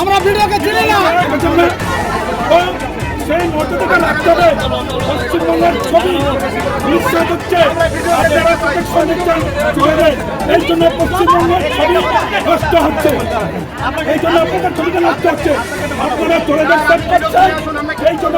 আমরা ভিডিওকে চিনি না। সেই মর্যাদাটা রাখতে হবে। পশ্চিমবঙ্গের ছবি বিশ্বাস হচ্ছে। এই জন্য পশ্চিমবঙ্গের ছবি নষ্ট হচ্ছে। এই জন্য আপনাদের ছবিটা নষ্ট হচ্ছে। আপনারা চলে যাচ্ছেন এই জন্য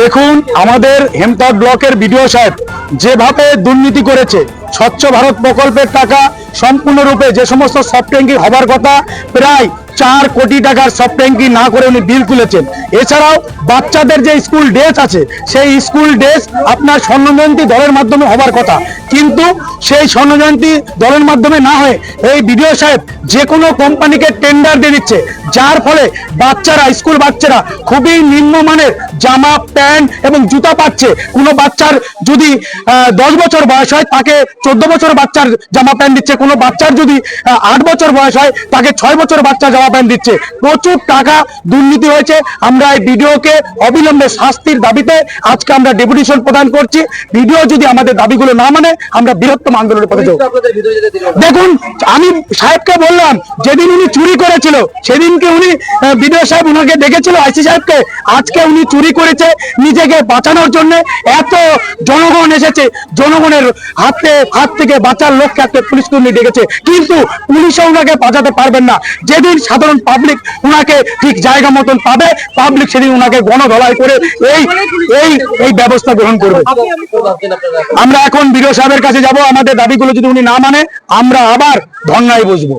দেখুন, আমাদের হেমতাদ ব্লকের বিডিও সাহেব যেভাবে দুর্নীতি করেছে, স্বচ্ছ ভারত প্রকল্পের টাকা সম্পূর্ণরূপে যে সমস্ত সফট হবার কথা, প্রায় চার কোটি টাকার সফট ট্যাঙ্কি না করে উনি বিল তুলেছেন। এছাড়াও বাচ্চাদের যে স্কুল ড্রেস আছে, সেই স্কুল ড্রেস আপনার স্বর্ণজয়ন্তী দলের মাধ্যমে হবার কথা। কিন্তু সেই স্বর্ণজয়ন্তী দলের মাধ্যমে না হয়ে এই বিডিও সাহেব যে কোনো কোম্পানিকে টেন্ডার দিয়ে দিচ্ছে, যার ফলে বাচ্চারা, স্কুল বাচ্চারা খুবই নিম্নমানের জামা, প্যান্ট এবং জুতা পাচ্ছে। কোনো বাচ্চার যদি দশ বছর বয়স হয়, তাকে চোদ্দ বছর বাচ্চার জামা প্যান্ট দিচ্ছে। কোনো বাচ্চার যদি আট বছর বয়স হয়, তাকে ছয় বছর বাচ্চা জামা প্যান্ট দিচ্ছে। প্রচুর টাকা দুর্নীতি হয়েছে। আমরা এই ভিডিওকে অবিলম্বে শাস্তির দাবিতে আজকে আমরা ডেপুটেশন প্রদান করছি। ভিডিও যদি আমাদের দাবিগুলো না মানে আমরা বৃহত্তম আন্দোলনের পথে যাব। দেখুন, আমি সাহেবকে বললাম, যেদিন উনি চুরি করেছিল, সেদিনকে উনি বিডিও সাহেব উনাকে ডেকেছিল, আইসি সাহেবকে। আজকে উনি চুরি করেছে নিজেকে বাঁচানোর জন্য। এত জনগণ এসেছে, জনগণের হাতে, হাত থেকে বাঁচার লক্ষ্যে একটা পুলিশকে উনি ডেকেছে। কিন্তু পুলিশও ওনাকে বাঁচাতে পারবেন না। যেদিন সাধারণ পাবলিক উনাকে ঠিক জায়গা মতন পাবে। পাবলিক সেদিন উনাকে গণধলাই করে এই এই এই ব্যবস্থা গ্রহণ করবে। আমরা এখন বিডিও সাহেবের কাছে যাব। আমাদের দাবিগুলো যদি উনি না মানে আমরা আবার ধর্নায় বসবো।